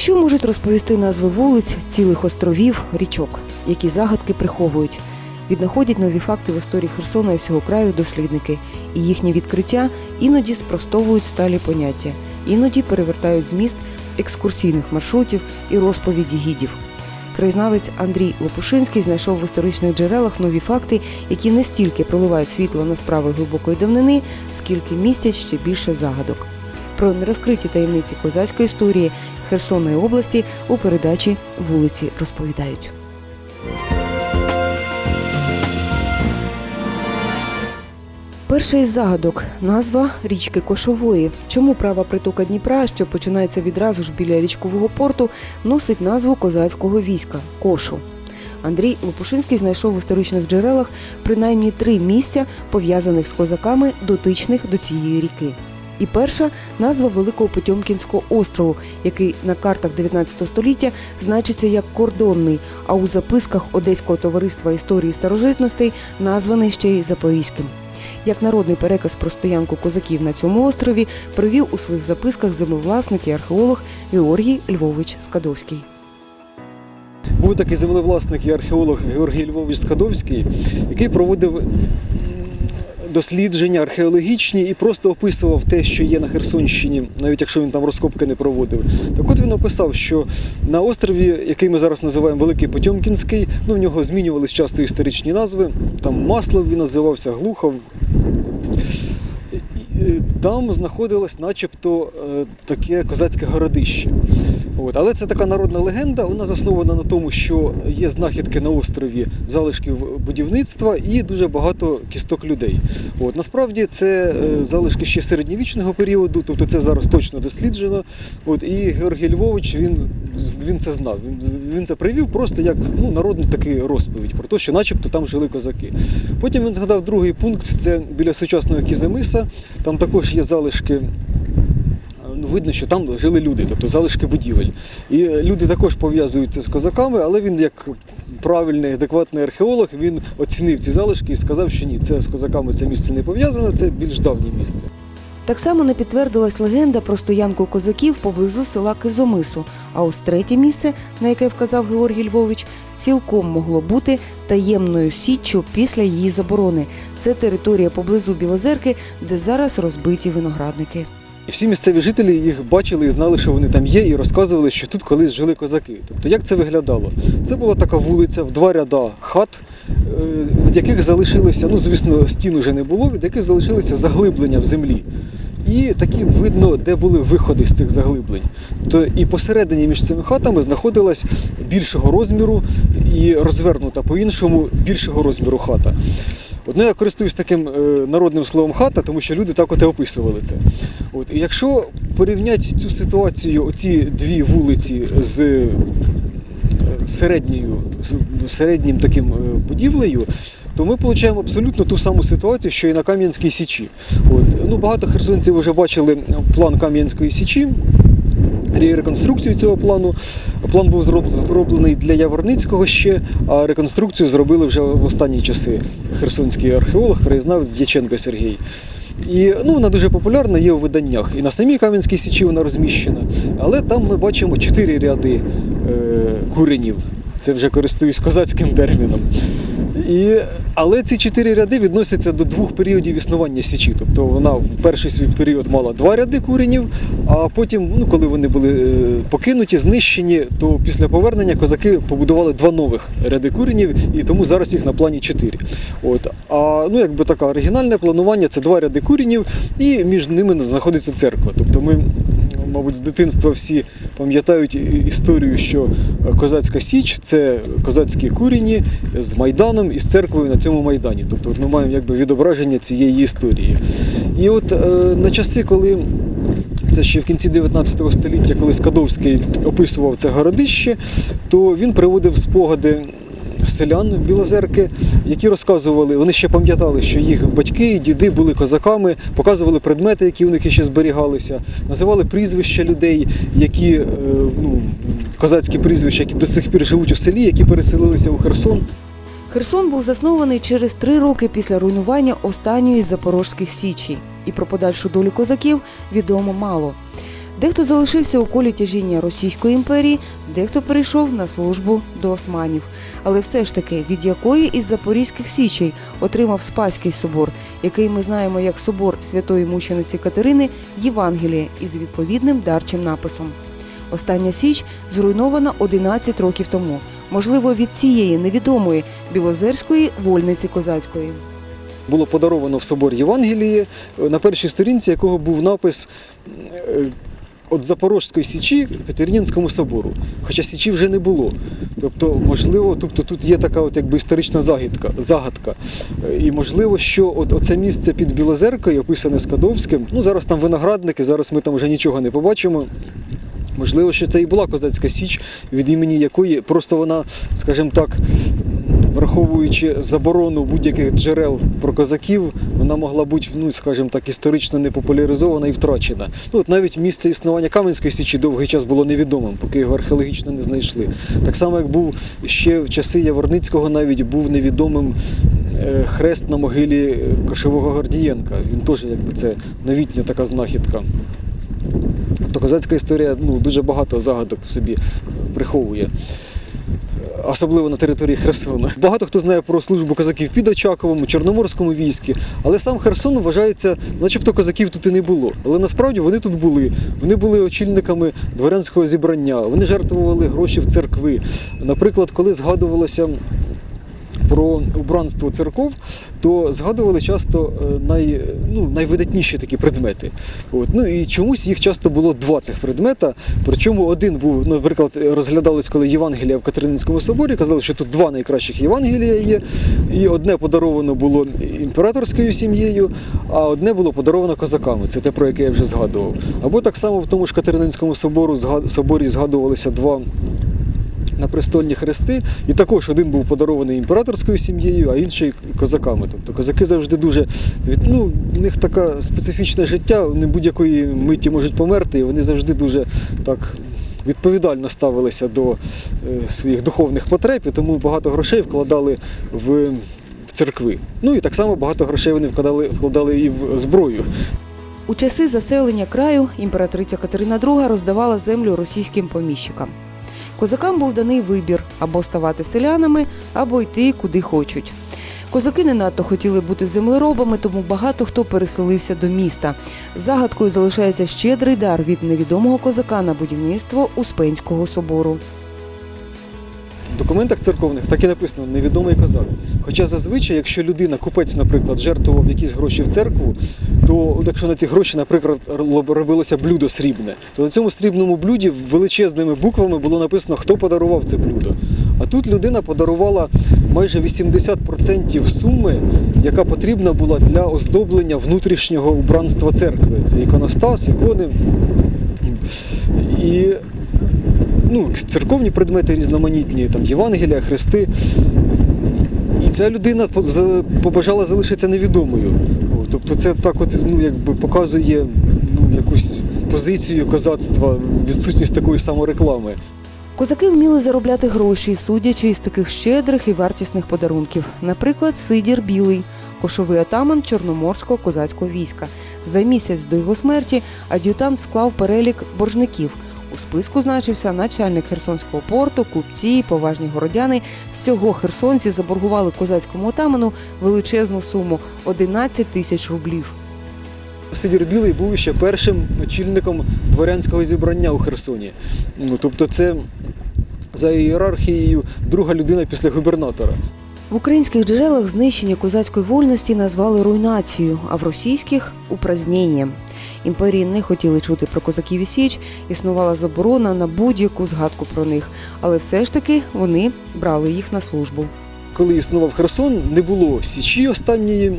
Що можуть розповісти назви вулиць, цілих островів, річок, які загадки приховують? Віднаходять нові факти в історії Херсона і всього краю дослідники, і їхні відкриття іноді спростовують сталі поняття, іноді перевертають зміст екскурсійних маршрутів і розповіді гідів. Краєзнавець Андрій Лопушинський знайшов в історичних джерелах нові факти, які не стільки проливають світло на справи глибокої давнини, скільки містять ще більше загадок. Про нерозкриті таємниці козацької історії Херсонної області у передачі вулиці розповідають. Перша із загадок назва річки Кошової. Чому права притока Дніпра, що починається відразу ж біля річкового порту, носить назву козацького війська Кошу. Андрій Лопушинський знайшов в історичних джерелах принаймні три місця, пов'язаних з козаками, дотичних до цієї ріки. І перша назва Великого Потьомкінського острову, який на картах 19 століття значиться як кордонний, а у записках Одеського товариства історії старожитностей названий ще й Запорізьким. Як народний переказ про стоянку козаків на цьому острові привів у своїх записках землевласник і археолог Георгій Львович Скадовський. Був такий землевласник і археолог Георгій Львович Скадовський, який проводив дослідження археологічні і просто описував те, що є на Херсонщині, навіть якщо він там розкопки не проводив. Так от він описав, що на острові, який ми зараз називаємо Великий Потьомкінський, ну в нього змінювались часто історичні назви. Там Маслов він називався Глухов. Там знаходилось начебто е, таке козацьке городище. От. Але це така народна легенда, вона заснована на тому, що є знахідки на острові залишків будівництва і дуже багато кісток людей. От. Насправді це е, залишки ще середньовічного періоду, тобто це зараз точно досліджено. От. І Георгій Львович він, він це знав. Він, він це привів просто як ну, народну таку розповідь про те, що начебто там жили козаки. Потім він згадав другий пункт це біля сучасного Кіземиса. Там також є залишки видно, що там жили люди, тобто залишки будівель. І е, люди також пов'язуються з козаками, але він, як правильний, адекватний археолог, він оцінив ці залишки і сказав, що ні, це з козаками це місце не пов'язане, це більш давнє місце. Так само не підтвердилась легенда про стоянку козаків поблизу села Кизомису. А ось третє місце, на яке вказав Георгій Львович, цілком могло бути таємною січчю після її заборони. Це територія поблизу Білозерки, де зараз розбиті виноградники. І всі місцеві жителі їх бачили і знали, що вони там є, і розказували, що тут колись жили козаки. Тобто, як це виглядало? Це була така вулиця в два ряда хат, е, від яких залишилися, ну звісно, стін уже не було, від яких залишилися заглиблення в землі. І такі видно, де були виходи з цих заглиблень. То і посередині між цими хатами знаходилась більшого розміру і розвернута по-іншому більшого розміру хата. От, ну, я користуюсь таким е, народним словом хата, тому що люди так от і описували це. От, і якщо порівняти цю ситуацію, оці дві вулиці з е, середньою, з середнім таким е, будівлею, то ми отримуємо абсолютно ту саму ситуацію, що і на Кам'янській Січі. От, ну, багато херсонців вже бачили план Кам'янської Січі. Реконструкцію цього плану. План був зроблений для Яворницького ще, а реконструкцію зробили вже в останні часи херсонський археолог, краєзнавець Дяченко Сергій. І ну, вона дуже популярна, є у виданнях. І на самій Кам'янській Січі вона розміщена. Але там ми бачимо чотири ряди е, куренів. Це вже користуюсь козацьким терміном. І, але ці чотири ряди відносяться до двох періодів існування Січі. Тобто вона в перший свій період мала два ряди куренів, а потім, ну, коли вони були е, покинуті, знищені, то після повернення козаки побудували два нових ряди куренів, і тому зараз їх на плані чотири. От. А ну, якби таке оригінальне планування це два ряди куренів, і між ними знаходиться церква. Тобто ми мабуть, з дитинства всі пам'ятають історію, що козацька січ це козацькі курені з майданом і з церквою на цьому майдані. Тобто от ми маємо якби відображення цієї історії. І от е, на часи, коли це ще в кінці 19 століття, коли Скадовський описував це городище, то він приводив спогади селян Білозерки, які розказували, вони ще пам'ятали, що їх батьки і діди були козаками, показували предмети, які у них ще зберігалися, називали прізвища людей, які е, ну, козацькі прізвища, які до сих пір живуть у селі, які переселилися у Херсон. Херсон був заснований через три роки після руйнування останньої запорожських січей, і про подальшу долю козаків відомо мало. Дехто залишився у колі тяжіння Російської імперії, дехто перейшов на службу до османів. Але все ж таки, від якої із запорізьких січей отримав Спаський собор, який ми знаємо як собор святої мучениці Катерини Євангеліє із відповідним дарчим написом. Остання січ зруйнована 11 років тому, можливо, від цієї невідомої білозерської вольниці козацької. Було подаровано в собор Євангеліє, е, на першій сторінці якого був напис «От Запорожської Січі Катеринінському собору. Хоча Січі вже не було. Тобто, можливо, тобто тут є така от якби історична загадка. загадка. Е, І можливо, що от оце місце під Білозеркою, описане Скадовським, ну зараз там виноградники, зараз ми там вже нічого не побачимо. Можливо, що це і була козацька січ, від імені якої просто вона, скажімо так, враховуючи заборону будь-яких джерел про козаків, вона могла бути, ну скажімо так, історично не популяризована і втрачена. Ну от навіть місце існування Кам'янської січі довгий час було невідомим, поки його археологічно не знайшли. Так само, як був ще в часи Яворницького, навіть був невідомим е, хрест на могилі Кошового Гордієнка. Він теж якби це новітня така знахідка. Тобто козацька історія ну, дуже багато загадок в собі приховує. Особливо на території Херсона. Багато хто знає про службу козаків під Очаковому, Чорноморському війську, але сам Херсон вважається, начебто козаків тут і не було. Але насправді вони тут були. Вони були очільниками дворянського зібрання, вони жертвували гроші в церкви. Наприклад, коли згадувалося про убранство церков, то згадували часто е, най, ну, найвидатніші такі предмети. От. Ну і чомусь їх часто було два цих предмета. Причому один був, наприклад, розглядались, коли Євангелія в Катерининському соборі, казали, що тут два найкращих Євангелія є, і одне подаровано було імператорською сім'єю, а одне було подаровано козаками. Це те, про яке я вже згадував. Або так само в тому ж Катерининському собору, соборі згадувалися два на престольні хрести, і також один був подарований імператорською сім'єю, а інший козаками. Тобто козаки завжди дуже ну, у них така специфічне життя, вони будь-якої миті можуть померти, і вони завжди дуже так. Відповідально ставилися до е, своїх духовних потреб, і тому багато грошей вкладали в, в церкви. Ну і так само багато грошей вони вкладали, вкладали і в зброю. У часи заселення краю імператриця Катерина II роздавала землю російським поміщикам. Козакам був даний вибір або ставати селянами, або йти куди хочуть. Козаки не надто хотіли бути землеробами, тому багато хто переселився до міста. Загадкою залишається щедрий дар від невідомого козака на будівництво Успенського собору. Документах церковних так і написано невідомий козак. Хоча зазвичай, якщо людина, купець, наприклад, жертвував якісь гроші в церкву, то якщо на ці гроші, наприклад, робилося блюдо срібне, то на цьому срібному блюді величезними буквами було написано, хто подарував це блюдо. А тут людина подарувала майже 80% суми, яка потрібна була для оздоблення внутрішнього убранства церкви. Це іконостас, ікони. І ну, церковні предмети різноманітні, там Євангелія, хрести. І ця людина побажала залишитися невідомою. Тобто це так от ну, якби показує ну, якусь позицію козацтва, відсутність такої самореклами. Козаки вміли заробляти гроші, судячи із таких щедрих і вартісних подарунків. Наприклад, Сидір Білий, кошовий атаман Чорноморського козацького війська. За місяць до його смерті ад'ютант склав перелік боржників. Списку значився начальник Херсонського порту, купці, поважні городяни. Всього херсонці заборгували козацькому отаману величезну суму 11 тисяч рублів. Сидір Білий був ще першим очільником дворянського зібрання у Херсоні. Ну, тобто це за ієрархією друга людина після губернатора. В українських джерелах знищення козацької вольності назвали руйнацією, а в російських упразненням. Імперії не хотіли чути про козаків і січ, існувала заборона на будь-яку згадку про них, але все ж таки вони брали їх на службу. коли існував Херсон, не було січі останньої.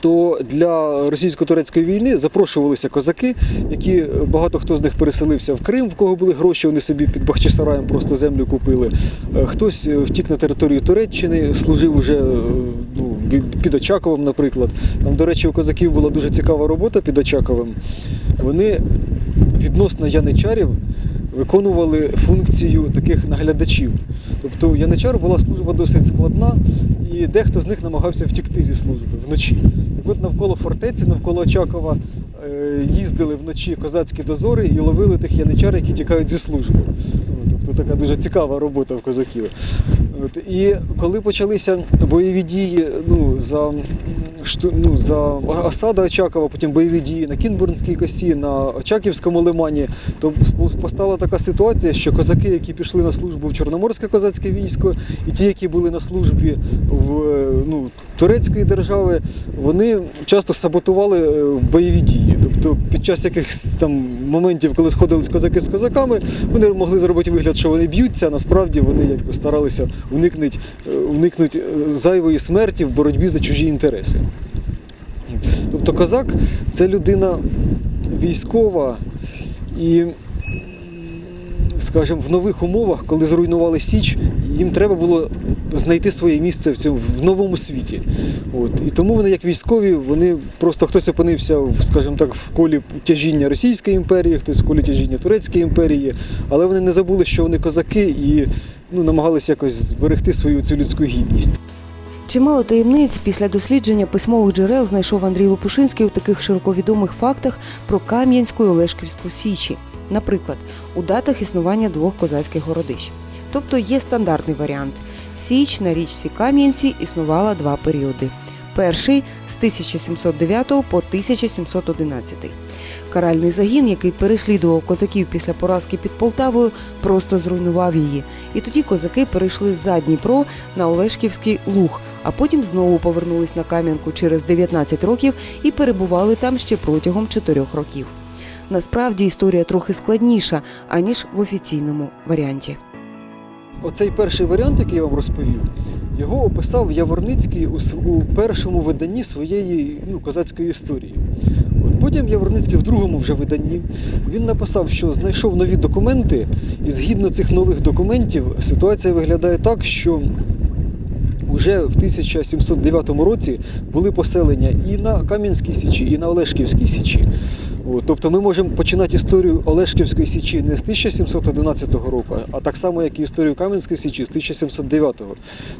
То для російсько-турецької війни запрошувалися козаки, які багато хто з них переселився в Крим, в кого були гроші, вони собі під Бахчисараєм просто землю купили. Е, Хтось е, втік на територію Туреччини, служив уже е, під Очаковим, наприклад. Там, до речі, у козаків була дуже цікава робота під Очаковим. Вони відносно яничарів виконували функцію таких наглядачів. Тобто у яничар була служба досить складна, і дехто з них намагався втікти зі служби вночі. Так от навколо фортеці, навколо Очакова, е, їздили вночі козацькі дозори і ловили тих яничар, які тікають зі служби. Тобто така дуже цікава робота в козаків. От, і коли почалися бойові дії ну, за, ну, за осада Очакова, потім бойові дії на Кінбурнській косі, на Очаківському лимані, то постала така ситуація, що козаки, які пішли на службу в Чорноморське козацьке військо, і ті, які були на службі в ну, турецької держави, вони часто саботували е, бойові дії. Тобто під час якихось там моментів, коли сходились козаки з козаками, вони могли зробити вигляд, що вони б'ються, а насправді вони якби старалися уникнути, е, уникнути е, зайвої смерті в боротьбі за чужі інтереси. Тобто козак це людина військова і, скажімо, в нових умовах, коли зруйнували Січ, їм треба було знайти своє місце в цьому в новому світі. От. І тому вони, як військові, вони просто хтось опинився, в, скажімо так, в колі тяжіння Російської імперії, хтось в колі тяжіння Турецької імперії, але вони не забули, що вони козаки і ну, намагалися якось зберегти свою цю людську гідність. Чимало таємниць після дослідження письмових джерел знайшов Андрій Лопушинський у таких широковідомих фактах про Кам'янську і Олешківську січі, наприклад, у датах існування двох козацьких городищ. Тобто є стандартний варіант. Січ на річці Кам'янці існувала два періоди. Перший з 1709 по 1711. Каральний загін, який переслідував козаків після поразки під Полтавою, просто зруйнував її. І тоді козаки перейшли за Дніпро на Олешківський луг, а потім знову повернулись на Кам'янку через 19 років і перебували там ще протягом 4 років. Насправді історія трохи складніша, аніж в офіційному варіанті. Оцей перший варіант, який я вам розповів, його описав Яворницький у, першому виданні своєї ну, козацької історії. От потім Яворницький в другому вже виданні він написав, що знайшов нові документи, і згідно цих нових документів ситуація виглядає так, що Уже в 1709 році були поселення і на Кам'янській Січі, і на Олешківській Січі. Тобто ми можемо починати історію Олешківської Січі не з 1711 року, а так само, як і історію Кам'янської Січі з 1709.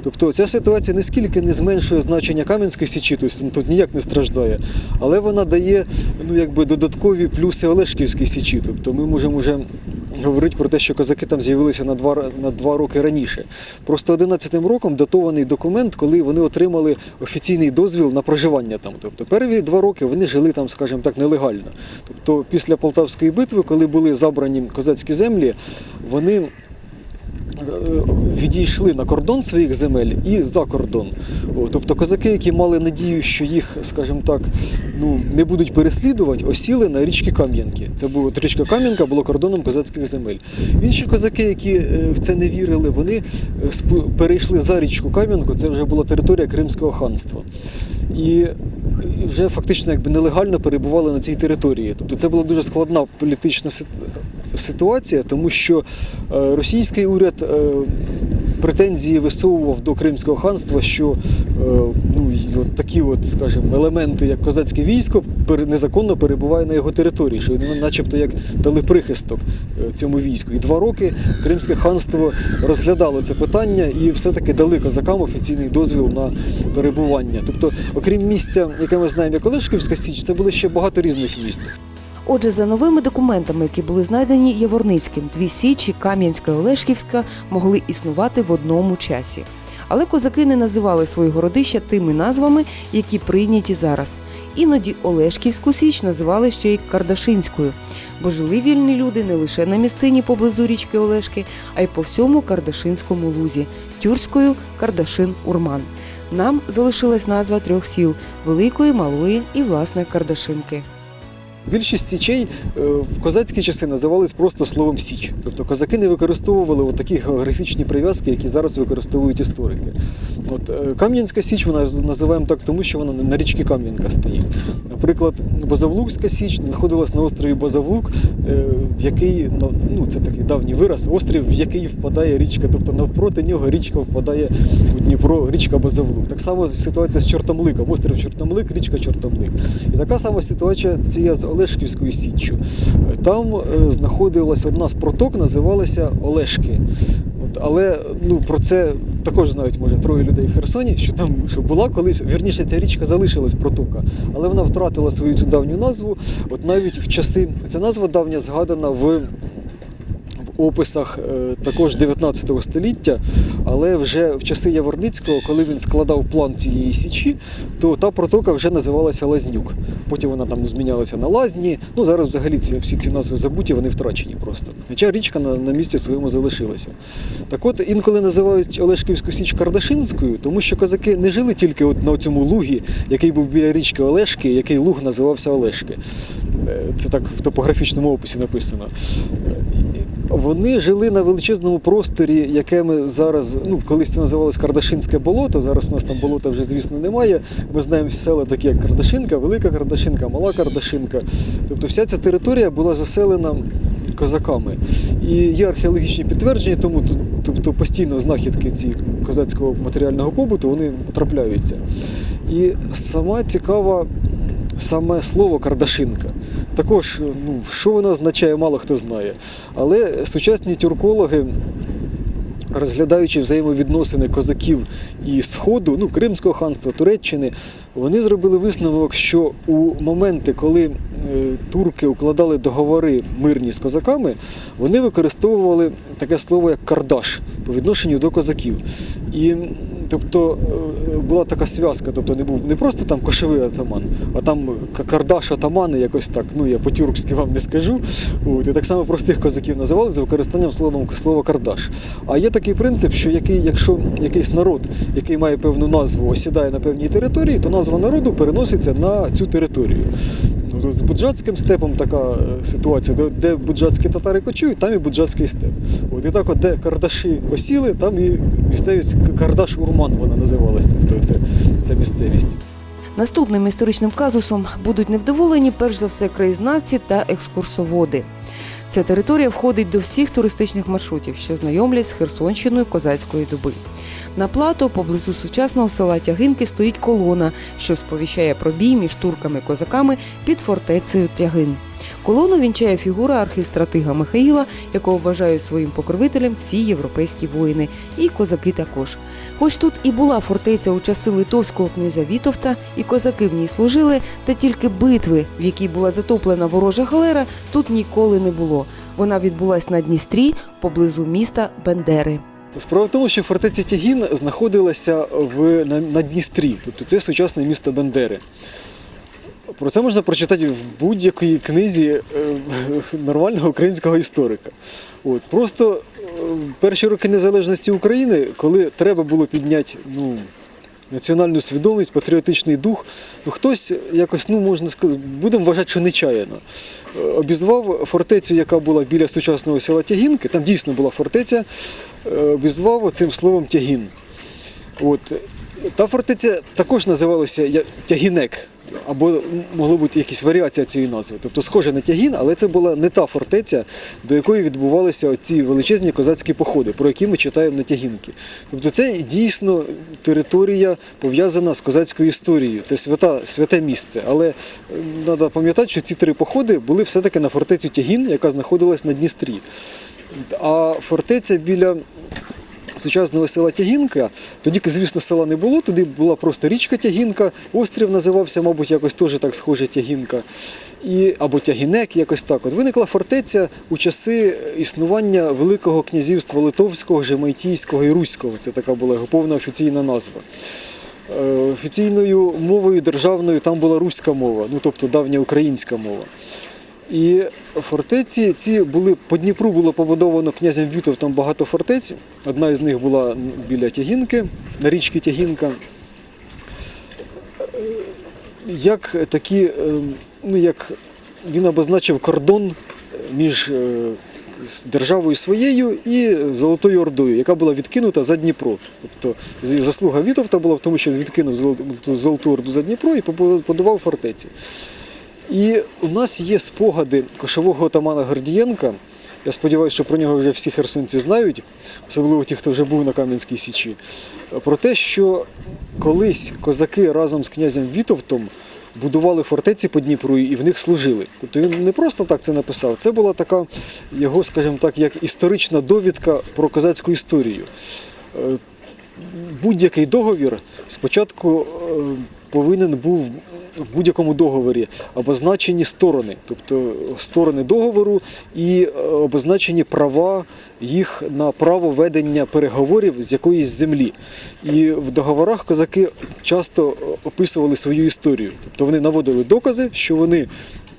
Тобто ця ситуація нескільки не зменшує значення Кам'янської Січі, тобто тут ніяк не страждає, але вона дає ну, якби, додаткові плюси Олешківській Січі. Тобто ми можемо вже говорити про те, що козаки там з'явилися на два, на два роки раніше. Просто 11-м роком датований документ, коли вони отримали офіційний дозвіл на проживання там. Тобто перві два роки вони жили там, скажімо так, нелегально. Тобто після Полтавської битви, коли були забрані козацькі землі, вони відійшли на кордон своїх земель і за кордон. Тобто козаки, які мали надію, що їх, скажімо так, ну, не будуть переслідувати, осіли на річки Кам'янки. Це була річка Кам'янка була кордоном козацьких земель. Інші козаки, які е, в це не вірили, вони е, перейшли за річку Кам'янку, це вже була територія Кримського ханства. І вже фактично якби нелегально перебували на цій території. Тобто це була дуже складна політична си- ситуація, тому що е, російський уряд е, претензії висовував до Кримського ханства, що е, ну, от такі, от, скажімо, елементи, як козацьке військо, незаконно перебуває на його території, що вони начебто як дали прихисток цьому війську. І два роки Кримське ханство розглядало це питання і все-таки дали козакам офіційний дозвіл на перебування. Тобто, окрім місця, яке ми знаємо як Олешківська Січ, це було ще багато різних місць. Отже, за новими документами, які були знайдені Яворницьким, дві січі, Кам'янська і Олешківська, могли існувати в одному часі. Але козаки не називали свої городища тими назвами, які прийняті зараз. Іноді Олешківську січ називали ще й Кардашинською, бо жили вільні люди не лише на місцині поблизу річки Олешки, а й по всьому Кардашинському лузі Тюрською Кардашин-Урман. Нам залишилась назва трьох сіл Великої, Малої і власне Кардашинки. Більшість січей е, в козацькі часи називались просто словом Січ. Тобто козаки не використовували такі географічні прив'язки, які зараз використовують історики. От е, Кам'янська Січ вона називаємо так, тому що вона на річці Кам'янка стоїть. Наприклад, Базавлукська Січ знаходилась на острові Базавлук, е, в який ну, ну це такий давній вираз, острів, в який впадає річка. Тобто навпроти нього річка впадає у Дніпро, річка Базавлук. Так само ситуація з Чортомликом, острів Чортомлик, річка Чортомлик. І така сама ситуація з Олешківською Січчю. Там знаходилася знаходилась одна з проток, називалася Олешки. Але ну, про це також знають, може, троє людей в Херсоні, що там що була колись, вірніше, ця річка залишилась протока, але вона втратила свою цю давню назву. От навіть в часи ця назва давня згадана в. Описах е, також 19 століття, але вже в часи Яворницького, коли він складав план цієї січі, то та протока вже називалася Лазнюк. Потім вона там змінялася на Лазні. Ну зараз взагалі ці, всі ці назви забуті, вони втрачені просто. Хоча річка на, на місці своєму залишилася. Так от інколи називають Олешківську Січ Кардашинською, тому що козаки не жили тільки от на цьому лугі, який був біля річки Олешки, який луг називався Олешки. Е, Це так в топографічному описі написано. Вони жили на величезному просторі, яке ми зараз, ну колись це називалось Кардашинське болото. Зараз у нас там болота вже, звісно, немає. Ми знаємо села такі, як Кардашинка, Велика Кардашинка, Мала Кардашинка. Тобто вся ця територія була заселена козаками. І є археологічні підтвердження, тому тобто постійно знахідки ці козацького матеріального побуту вони трапляються. І сама цікава саме слово Кардашинка. Також, ну, що воно означає, мало хто знає. Але сучасні тюркологи, розглядаючи взаємовідносини козаків і Сходу, ну, Кримського ханства, Туреччини, вони зробили висновок, що у моменти, коли е, турки укладали договори мирні з козаками, вони використовували таке слово як кардаш по відношенню до козаків. І тобто е, була така зв'язка, тобто не був не просто там кошовий атаман, а там кардаш атамани, якось так. Ну я по-тюркськи вам не скажу. От, і так само простих козаків називали за використанням слова, слова кардаш. А є такий принцип, що який, якщо якийсь народ, який має певну назву, осідає на певній території, то назва народу переноситься на цю територію. Тут з буджатським степом така е, ситуація, де, буджатські татари кочують, там і буджатський степ. От і так, от, де кардаші осіли, там і місцевість Кардаш Урман вона називалась. Тобто це, це місцевість. Наступним історичним казусом будуть невдоволені перш за все краєзнавці та екскурсоводи. Ця територія входить до всіх туристичних маршрутів, що знайомлять з Херсонщиною козацької доби. На плато поблизу сучасного села Тягинки стоїть колона, що сповіщає про бій між турками і козаками під фортецею Тягин. Колону вінчає фігура архістратига Михаїла, якого вважають своїм покровителем всі європейські воїни, і козаки також. Хоч тут і була фортеця у часи литовського князя Вітовта, і козаки в ній служили, та тільки битви, в якій була затоплена ворожа галера, тут ніколи не було. Вона відбулась на Дністрі поблизу міста Бендери. Справа в тому, що фортеця Тягін знаходилася в, на, на Дністрі, тобто це сучасне місто Бендери. Про це можна прочитати в будь-якій книзі е, нормального українського історика. От. Просто е, перші роки незалежності України, коли треба було підняти ну, національну свідомість, патріотичний дух, ну, хтось якось, ну, можна сказати, будемо вважати, що нечаянно, е, обізвав фортецю, яка була біля сучасного села Тягінки, там дійсно була фортеця, е, обізвав цим словом Тягін. От. Та фортеця також називалася Тягінек, або могло бути якісь варіація цієї назви. Тобто схоже на Тягін, але це була не та фортеця, до якої відбувалися оці величезні козацькі походи, про які ми читаємо на Тягінки. Тобто це дійсно територія пов'язана з козацькою історією. Це свята, святе місце. Але треба пам'ятати, що ці три походи були все-таки на фортецю Тягін, яка знаходилась на Дністрі. А фортеця біля сучасного села Тягінка. Тоді, звісно, села не було, туди була просто річка Тягінка, острів називався, мабуть, якось теж так схоже Тягінка. І, або Тягінек, якось так. От виникла фортеця у часи існування Великого князівства Литовського, Жемайтійського і Руського. Це така була його повна офіційна назва. Е, Офіційною мовою державною там була руська мова, ну тобто давня українська мова. І фортеці ці були по Дніпру було побудовано князем Вітовтом багато фортець. Одна із них була біля Тягінки, на річці Тягінка. Е, Як такі, е, ну як він обозначив кордон між е, державою своєю і Золотою Ордою, яка була відкинута за Дніпро. Тобто заслуга Вітовта була в тому, що він відкинув Золоту Орду за Дніпро і побудував фортеці. І у нас є спогади кошового отамана Гордієнка. Я сподіваюся, що про нього вже всі херсонці знають, особливо ті, хто вже був на Кам'янській Січі. Про те, що колись козаки разом з князем Вітовтом будували фортеці по Дніпру і в них служили. Тобто він не просто так це написав, це була така його, скажімо так, як історична довідка про козацьку історію. Е, будь-який договір спочатку е, повинен був в будь-якому договорі обозначені сторони, тобто сторони договору і е, обозначені права їх на право ведення переговорів з якоїсь землі. І в договорах козаки часто описували свою історію. Тобто вони наводили докази, що вони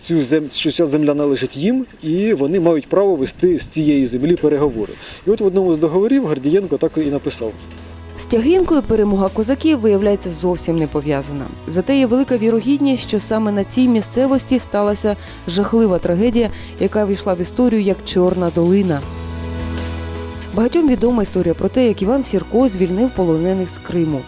цю зем... що ця земля належить їм, і вони мають право вести з цієї землі переговори. І от в одному з договорів Гордієнко так і написав. З тягинкою перемога козаків виявляється зовсім не пов'язана. Зате є велика вірогідність, що саме на цій місцевості сталася жахлива трагедія, яка війшла в історію як Чорна долина. Багатьом відома історія про те, як Іван Сірко звільнив полонених з Криму.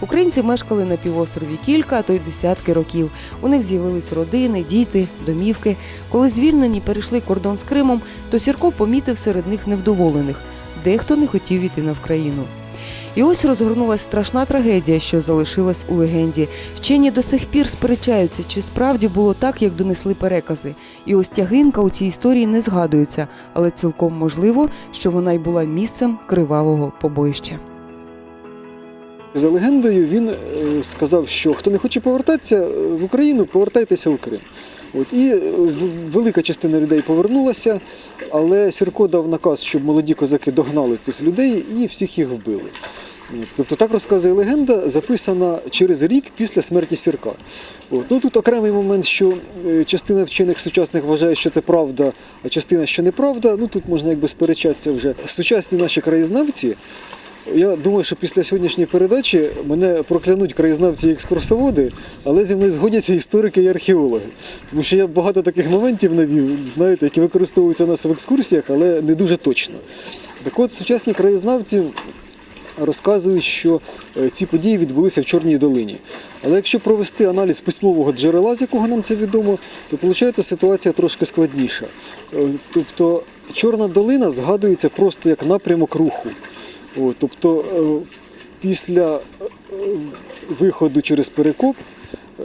Українці мешкали на півострові кілька, а то й десятки років. У них з'явились родини, діти, домівки. Коли звільнені перейшли кордон з Кримом, то Сірко помітив серед них невдоволених. Дехто не хотів іти на Вкраїну. І ось розгорнулася страшна трагедія, що залишилась у легенді. Вчені до сих пір сперечаються, чи справді було так, як донесли перекази. І ось тягинка у цій історії не згадується, але цілком можливо, що вона й була місцем кривавого побоїща. За легендою, він е, сказав, що хто не хоче повертатися в Україну, повертайтеся в Крим. От, і е, велика частина людей повернулася, але Сірко дав наказ, щоб молоді козаки догнали цих людей і всіх їх вбили. Тобто так розказує легенда, записана через рік після смерті Сірка. От. Ну, тут окремий момент, що е, частина вчених сучасних вважає, що це правда, а частина, що неправда. Ну тут можна якби сперечатися вже. Сучасні наші краєзнавці я думаю, що після сьогоднішньої передачі мене проклянуть краєзнавці і екскурсоводи, але зі мною згодяться історики і археологи. Тому що я багато таких моментів навів, знаєте, які використовуються у нас в екскурсіях, але не дуже точно. Так от сучасні краєзнавці розказують, що е, ці події відбулися в Чорній долині. Але якщо провести аналіз письмового джерела, з якого нам це відомо, то виходить ситуація трошки складніша. Е, Тобто Чорна долина згадується просто як напрямок руху. О, тобто е, після е, виходу через Перекоп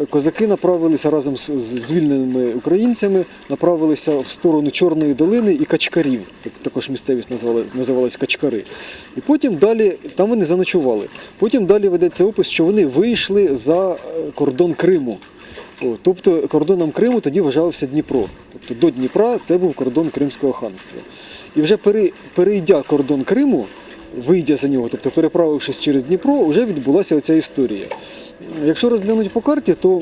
е, козаки направилися разом з звільненими українцями, направилися в сторону Чорної долини і Качкарів. Так- Також місцевість називалась Качкари. І потім далі, там вони заночували. Потім далі ведеться опис, що вони вийшли за кордон Криму. О, тобто кордоном Криму тоді вважався Дніпро. Тобто до Дніпра це був кордон Кримського ханства. І вже перейдя кордон Криму, вийдя за нього, тобто переправившись через Дніпро, вже відбулася оця історія. Якщо розглянути по карті, то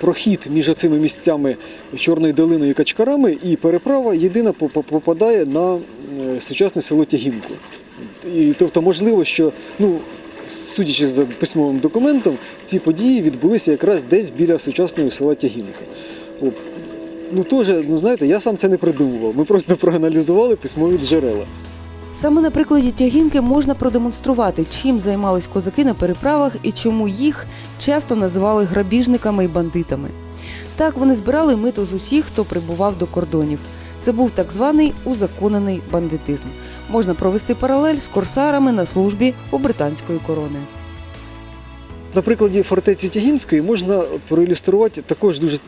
прохід між цими місцями Чорною долиною і Качкарами і переправа єдина по- по- попадає на е, сучасне село Тягінку. І, тобто, можливо, що ну, судячи за письмовим документом, ці події відбулися якраз десь біля сучасного села Тягінка. Ну теж, ну знаєте, я сам це не придумував. Ми просто проаналізували письмові джерела. Саме на прикладі тягінки можна продемонструвати, чим займались козаки на переправах і чому їх часто називали грабіжниками і бандитами. Так вони збирали мито з усіх, хто прибував до кордонів. Це був так званий узаконений бандитизм. Можна провести паралель з корсарами на службі у британської корони. На прикладі фортеці Тягінської можна проілюструвати також дуже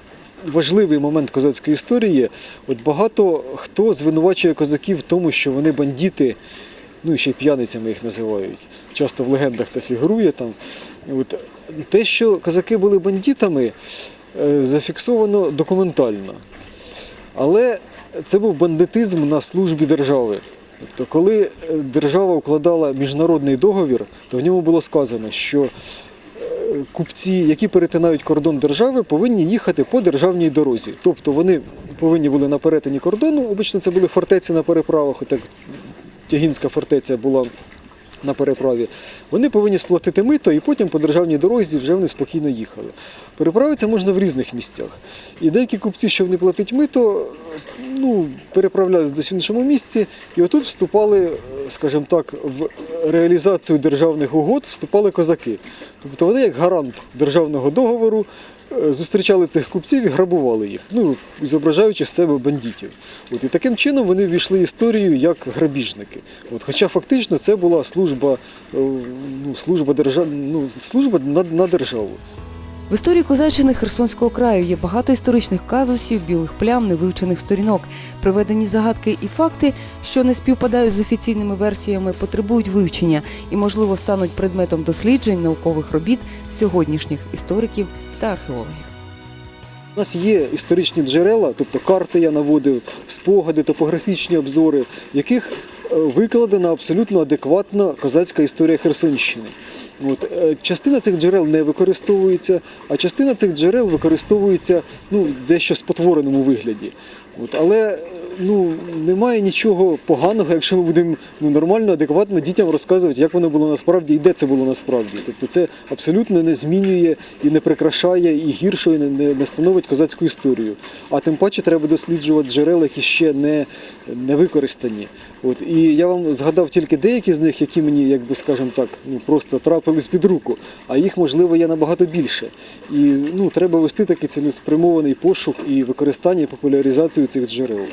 важливий момент козацької історії. От багато хто звинувачує козаків в тому, що вони бандити, ну і ще й п'яницями їх називають. Часто в легендах це фігурує там. От, те, що козаки були бандитами, е, зафіксовано документально. Але це був бандитизм на службі держави. Тобто, коли е, держава укладала міжнародний договір, то в ньому було сказано, що купці, які перетинають кордон держави, повинні їхати по державній дорозі. Тобто вони повинні були на перетині кордону, обично це були фортеці на переправах, так Тягінська фортеця була на переправі. Вони повинні сплатити мито і потім по державній дорозі вже вони спокійно їхали. Переправитися можна в різних місцях. І деякі купці, щоб не платити мито, ну, переправлялися десь в іншому місці, і отут вступали, е, скажімо так, в реалізацію державних угод вступали козаки. Тобто вони, як гарант державного договору, зустрічали цих купців і грабували їх, ну, зображаючи з себе бандитів. От, і таким чином вони ввійшли в історію як грабіжники. От, хоча фактично це була служба, е, ну, служба, держав... ну, служба на, на державу. В історії козаччини Херсонського краю є багато історичних казусів, білих плям, невивчених сторінок. Приведені загадки і факти, що не співпадають з офіційними версіями, потребують вивчення і, можливо, стануть предметом досліджень наукових робіт сьогоднішніх істориків та археологів. У нас є історичні джерела, тобто карти я наводив, спогади, топографічні обзори, яких е, викладена абсолютно адекватна козацька історія Херсонщини. От, е, частина цих джерел не використовується, а частина цих джерел використовується ну, дещо спотвореному вигляді. От, але ну, немає нічого поганого, якщо ми будемо ну, нормально, адекватно дітям розказувати, як воно було насправді і де це було насправді. Тобто це абсолютно не змінює і не прикрашає, і гіршою не, не, становить козацьку історію. А тим паче треба досліджувати джерела, які ще не, не використані. От, і я вам згадав тільки деякі з них, які мені, як би скажемо так, ну, просто трапились під руку, а їх, можливо, є набагато більше. І ну, треба вести такий цілеспрямований пошук і використання і популяризацію цих джерел.